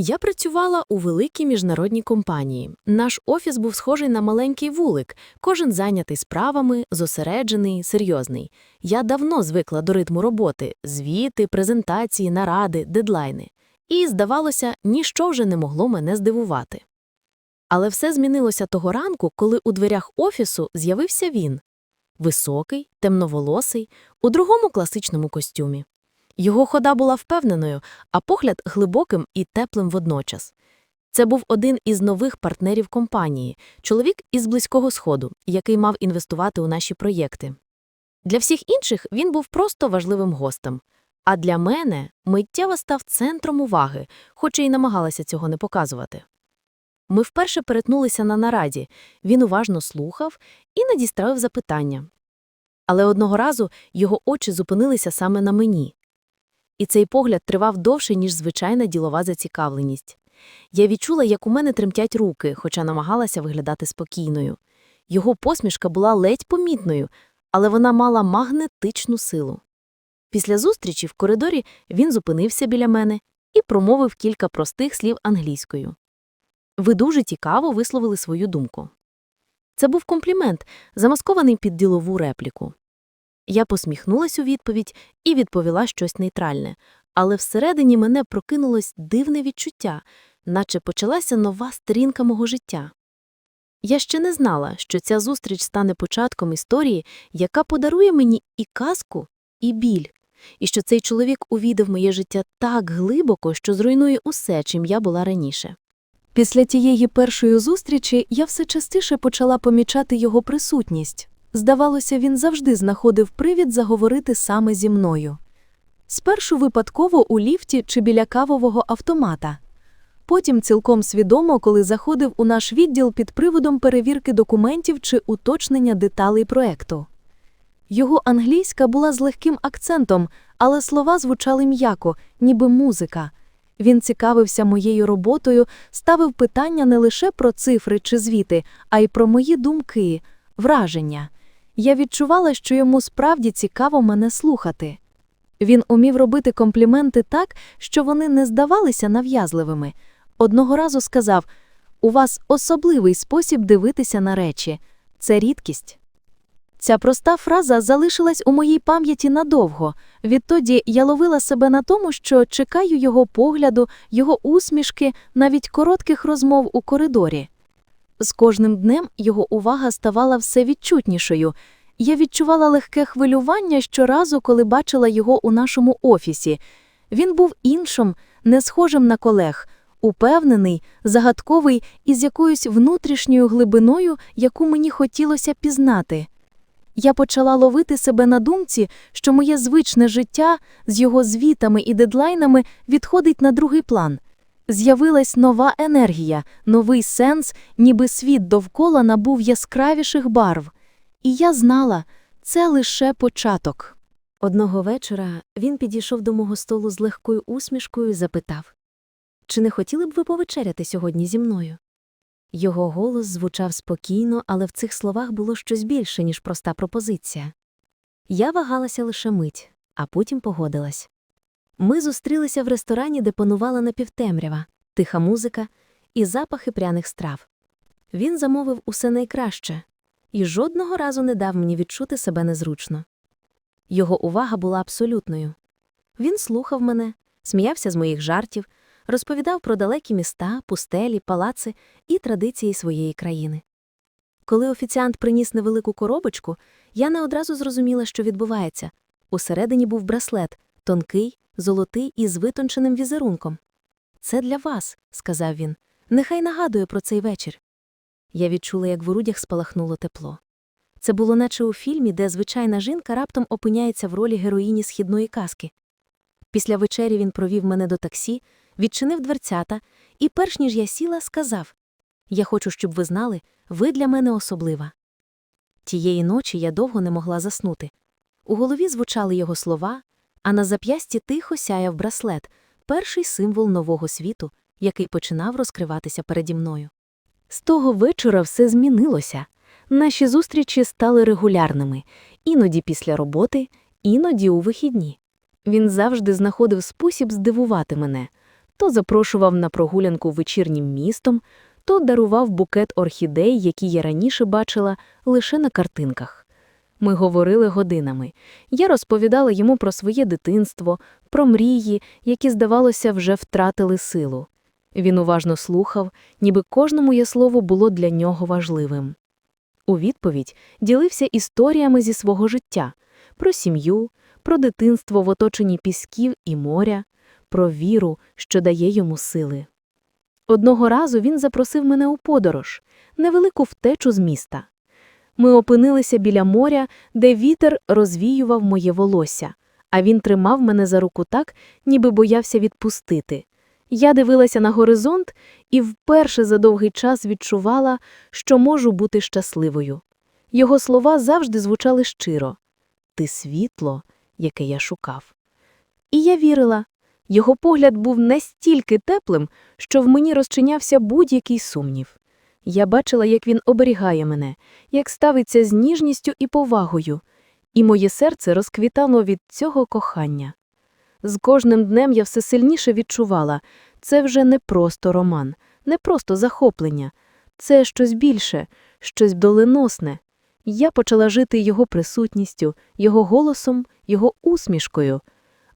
Я працювала у великій міжнародній компанії. Наш офіс був схожий на маленький вулик, кожен зайнятий справами, зосереджений, серйозний. Я давно звикла до ритму роботи – звіти, презентації, наради, дедлайни. І, здавалося, ніщо вже не могло мене здивувати. Але все змінилося того ранку, коли у дверях офісу з'явився він. Високий, темноволосий, у другому класичному костюмі. Його хода була впевненою, а погляд глибоким і теплим водночас. Це був один із нових партнерів компанії, чоловік із Близького Сходу, який мав інвестувати у наші проєкти. Для всіх інших він був просто важливим гостем. А для мене миттєво став центром уваги, хоч і намагалася цього не показувати. Ми вперше перетнулися на нараді, він уважно слухав і не дістравив запитання. Але одного разу його очі зупинилися саме на мені. І цей погляд тривав довше, ніж звичайна ділова зацікавленість. Я відчула, як у мене тремтять руки, хоча намагалася виглядати спокійною. Його посмішка була ледь помітною, але вона мала магнетичну силу. Після зустрічі в коридорі він зупинився біля мене і промовив кілька простих слів англійською. Ви дуже цікаво висловили свою думку. Це був комплімент, замаскований під ділову репліку. Я посміхнулась у відповідь і відповіла щось нейтральне, але всередині мене прокинулось дивне відчуття, наче почалася нова сторінка мого життя. Я ще не знала, що ця зустріч стане початком історії, яка подарує мені і казку, і біль, і що цей чоловік увійде в моє життя так глибоко, що зруйнує усе, чим я була раніше. Після тієї першої зустрічі я все частіше почала помічати його присутність. Здавалося, він завжди знаходив привід заговорити саме зі мною. Спершу випадково у ліфті чи біля кавового автомата. Потім цілком свідомо, коли заходив у наш відділ під приводом перевірки документів чи уточнення деталей проекту. Його англійська була з легким акцентом, але слова звучали м'яко, ніби музика. Він цікавився моєю роботою, ставив питання не лише про цифри чи звіти, а й про мої думки, враження. Я відчувала, що йому справді цікаво мене слухати. Він умів робити компліменти так, що вони не здавалися нав'язливими. Одного разу сказав: У вас особливий спосіб дивитися на речі, це рідкість. Ця проста фраза залишилась у моїй пам'яті надовго. Відтоді я ловила себе на тому, що чекаю його погляду, його усмішки, навіть коротких розмов у коридорі. З кожним днем його увага ставала все відчутнішою. Я відчувала легке хвилювання щоразу, коли бачила його у нашому офісі. Він був іншим, не схожим на колег, упевнений, загадковий і з якоюсь внутрішньою глибиною, яку мені хотілося пізнати. Я почала ловити себе на думці, що моє звичне життя з його звітами і дедлайнами відходить на другий план. З'явилась нова енергія, новий сенс, ніби світ довкола набув яскравіших барв. І я знала, це лише початок. Одного вечора він підійшов до мого столу з легкою усмішкою і запитав Чи не хотіли б ви повечеряти сьогодні зі мною? Його голос звучав спокійно, але в цих словах було щось більше, ніж проста пропозиція. Я вагалася лише мить, а потім погодилась. Ми зустрілися в ресторані, де панувала напівтемрява, тиха музика і запахи пряних страв. Він замовив усе найкраще і жодного разу не дав мені відчути себе незручно. Його увага була абсолютною. Він слухав мене, сміявся з моїх жартів, розповідав про далекі міста, пустелі, палаци і традиції своєї країни. Коли офіціант приніс невелику коробочку, я не одразу зрозуміла, що відбувається. Усередині був браслет, тонкий, золотий і з витонченим візерунком. Це для вас, сказав він. Нехай нагадує про цей вечір. Я відчула, як в грудях спалахнуло тепло. Це було наче у фільмі, де звичайна жінка раптом опиняється в ролі героїні східної казки. Після вечері він провів мене до таксі, відчинив дверцята і, перш ніж я сіла, сказав Я хочу, щоб ви знали, ви для мене особлива. Тієї ночі я довго не могла заснути. У голові звучали його слова, а на зап'ясті тихо сяяв браслет, перший символ нового світу, який починав розкриватися переді мною. З того вечора все змінилося. Наші зустрічі стали регулярними, іноді після роботи, іноді у вихідні. Він завжди знаходив спосіб здивувати мене то запрошував на прогулянку вечірнім містом, то дарував букет орхідей, які я раніше бачила лише на картинках. Ми говорили годинами. Я розповідала йому про своє дитинство, про мрії, які, здавалося, вже втратили силу. Він уважно слухав, ніби кожне моє слово було для нього важливим. У відповідь ділився історіями зі свого життя про сім'ю, про дитинство в оточенні пісків і моря, про віру, що дає йому сили. Одного разу він запросив мене у подорож, невелику втечу з міста. Ми опинилися біля моря, де вітер розвіював моє волосся, а він тримав мене за руку так, ніби боявся відпустити. Я дивилася на горизонт і вперше за довгий час відчувала, що можу бути щасливою. Його слова завжди звучали щиро Ти світло, яке я шукав. І я вірила. Його погляд був настільки теплим, що в мені розчинявся будь-який сумнів. Я бачила, як він оберігає мене, як ставиться з ніжністю і повагою, і моє серце розквітало від цього кохання. З кожним днем я все сильніше відчувала це вже не просто роман, не просто захоплення, це щось більше, щось доленосне. Я почала жити його присутністю, його голосом, його усмішкою.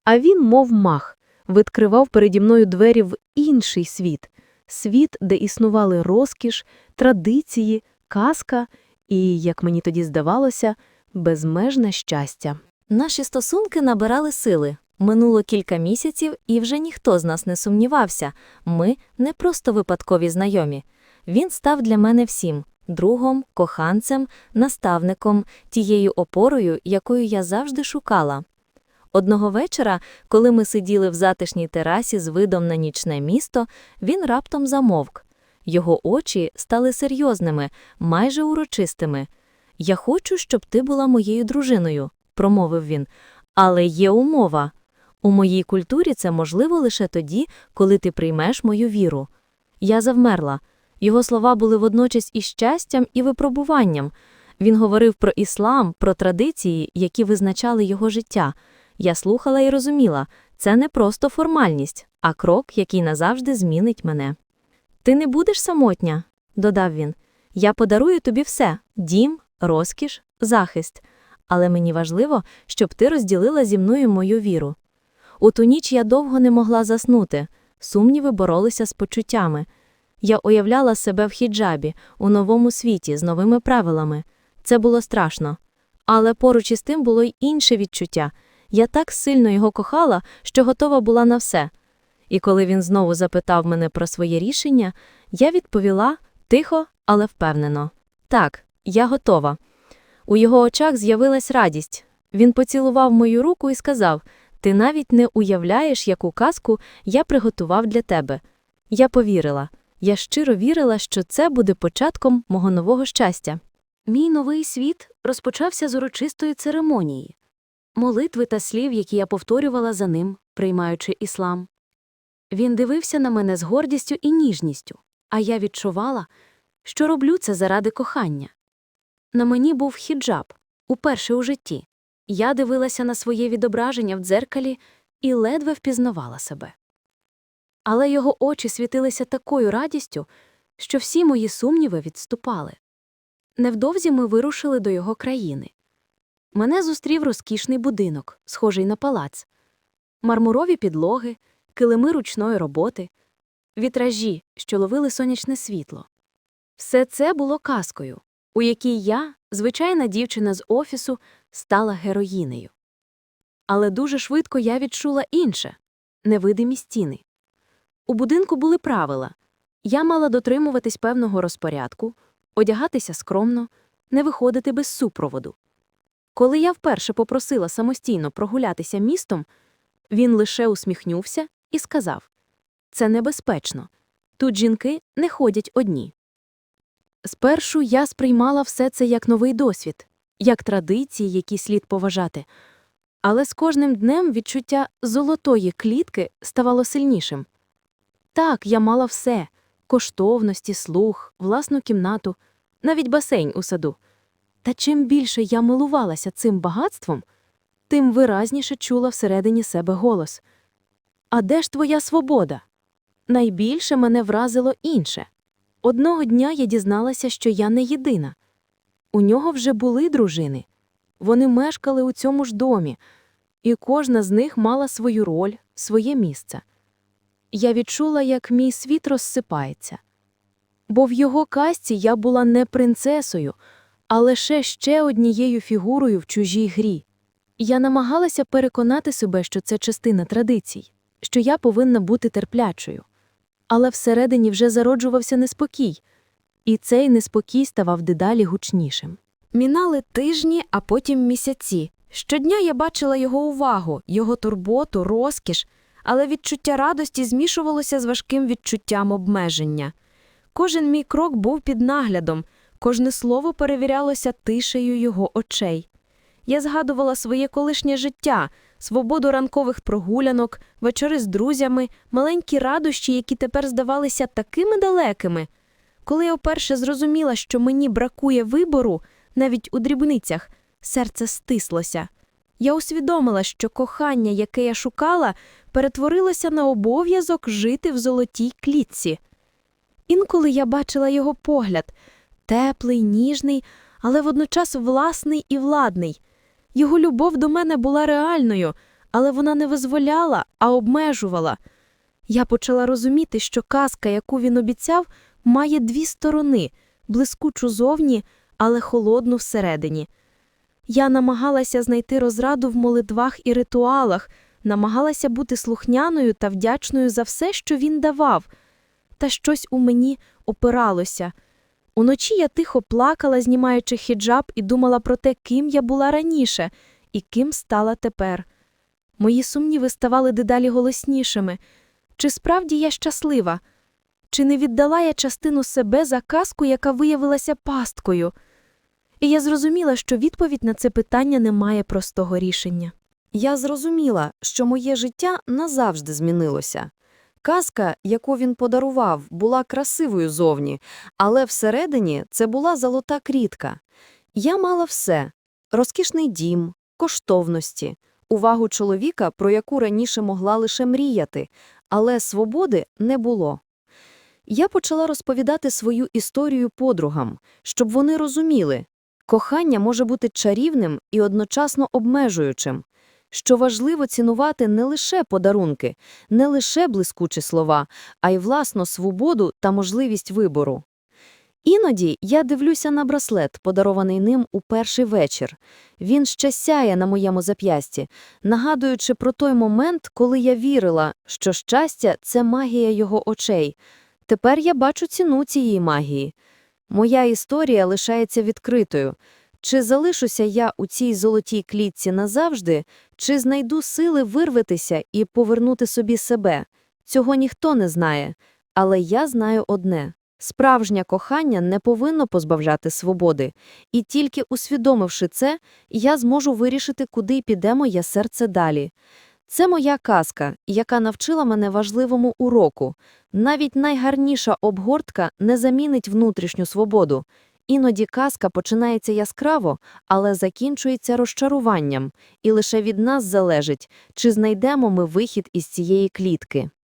А він, мов мах, відкривав переді мною двері в інший світ, світ, де існували розкіш, традиції, казка і, як мені тоді здавалося, безмежне щастя. Наші стосунки набирали сили. Минуло кілька місяців, і вже ніхто з нас не сумнівався. Ми не просто випадкові знайомі. Він став для мене всім другом, коханцем, наставником, тією опорою, якою я завжди шукала. Одного вечора, коли ми сиділи в затишній терасі з видом на нічне місто, він раптом замовк. Його очі стали серйозними, майже урочистими. Я хочу, щоб ти була моєю дружиною, промовив він. Але є умова. У моїй культурі це можливо лише тоді, коли ти приймеш мою віру. Я завмерла. Його слова були водночас і щастям, і випробуванням. Він говорив про іслам, про традиції, які визначали його життя. Я слухала і розуміла, це не просто формальність, а крок, який назавжди змінить мене. Ти не будеш самотня, додав він. Я подарую тобі все дім, розкіш, захист. Але мені важливо, щоб ти розділила зі мною мою віру. У ту ніч я довго не могла заснути, сумніви боролися з почуттями. Я уявляла себе в хіджабі, у новому світі, з новими правилами. Це було страшно. Але поруч із тим було й інше відчуття. Я так сильно його кохала, що готова була на все. І коли він знову запитав мене про своє рішення, я відповіла тихо, але впевнено: так, я готова. У його очах з'явилась радість. Він поцілував мою руку і сказав: Ти навіть не уявляєш, яку казку я приготував для тебе. Я повірила. Я щиро вірила, що це буде початком мого нового щастя. Мій новий світ розпочався з урочистої церемонії, молитви та слів, які я повторювала за ним, приймаючи іслам. Він дивився на мене з гордістю і ніжністю, а я відчувала, що роблю це заради кохання. На мені був хіджаб, уперше у житті. Я дивилася на своє відображення в дзеркалі і ледве впізнавала себе. Але його очі світилися такою радістю, що всі мої сумніви відступали. Невдовзі ми вирушили до його країни. Мене зустрів розкішний будинок, схожий на палац, мармурові підлоги, килими ручної роботи, вітражі, що ловили сонячне світло. Все це було казкою, у якій я, звичайна дівчина з офісу, стала героїнею. Але дуже швидко я відчула інше невидимі стіни. У будинку були правила я мала дотримуватись певного розпорядку, одягатися скромно, не виходити без супроводу. Коли я вперше попросила самостійно прогулятися містом, він лише усміхнувся і сказав Це небезпечно. Тут жінки не ходять одні. Спершу я сприймала все це як новий досвід, як традиції, які слід поважати. Але з кожним днем відчуття золотої клітки ставало сильнішим. Так, я мала все коштовності, слух, власну кімнату, навіть басейн у саду. Та чим більше я милувалася цим багатством, тим виразніше чула всередині себе голос А де ж твоя свобода? Найбільше мене вразило інше. Одного дня я дізналася, що я не єдина. У нього вже були дружини. Вони мешкали у цьому ж домі, і кожна з них мала свою роль, своє місце. Я відчула, як мій світ розсипається. Бо в його казці я була не принцесою, а лише ще однією фігурою в чужій грі. Я намагалася переконати себе, що це частина традицій, що я повинна бути терплячою. Але всередині вже зароджувався неспокій, і цей неспокій ставав дедалі гучнішим. Мінали тижні, а потім місяці. Щодня я бачила його увагу, його турботу, розкіш, але відчуття радості змішувалося з важким відчуттям обмеження. Кожен мій крок був під наглядом, кожне слово перевірялося тишею його очей. Я згадувала своє колишнє життя, свободу ранкових прогулянок, вечори з друзями, маленькі радощі, які тепер здавалися такими далекими. Коли я вперше зрозуміла, що мені бракує вибору, навіть у дрібницях, серце стислося. Я усвідомила, що кохання, яке я шукала, перетворилося на обов'язок жити в золотій клітці. Інколи я бачила його погляд теплий, ніжний, але водночас власний і владний. Його любов до мене була реальною, але вона не визволяла, а обмежувала. Я почала розуміти, що казка, яку він обіцяв, має дві сторони блискучу зовні, але холодну всередині. Я намагалася знайти розраду в молитвах і ритуалах, намагалася бути слухняною та вдячною за все, що він давав, та щось у мені опиралося. Уночі я тихо плакала, знімаючи хіджаб, і думала про те, ким я була раніше і ким стала тепер. Мої сумніви ставали дедалі голоснішими. Чи справді я щаслива? Чи не віддала я частину себе за казку, яка виявилася пасткою? І я зрозуміла, що відповідь на це питання не має простого рішення. Я зрозуміла, що моє життя назавжди змінилося. Казка, яку він подарував, була красивою зовні, але всередині це була золота крітка. Я мала все розкішний дім, коштовності, увагу чоловіка, про яку раніше могла лише мріяти, але свободи не було. Я почала розповідати свою історію подругам, щоб вони розуміли, кохання може бути чарівним і одночасно обмежуючим що важливо цінувати не лише подарунки, не лише блискучі слова, а й власну свободу та можливість вибору. Іноді я дивлюся на браслет, подарований ним у перший вечір. Він ще сяє на моєму зап'ясті, нагадуючи про той момент, коли я вірила, що щастя це магія його очей. Тепер я бачу ціну цієї магії. Моя історія лишається відкритою. Чи залишуся я у цій золотій клітці назавжди, чи знайду сили вирватися і повернути собі себе? Цього ніхто не знає. Але я знаю одне справжнє кохання не повинно позбавляти свободи, і тільки усвідомивши це, я зможу вирішити, куди піде моє серце далі. Це моя казка, яка навчила мене важливому уроку. Навіть найгарніша обгортка не замінить внутрішню свободу. Іноді казка починається яскраво, але закінчується розчаруванням, і лише від нас залежить, чи знайдемо ми вихід із цієї клітки.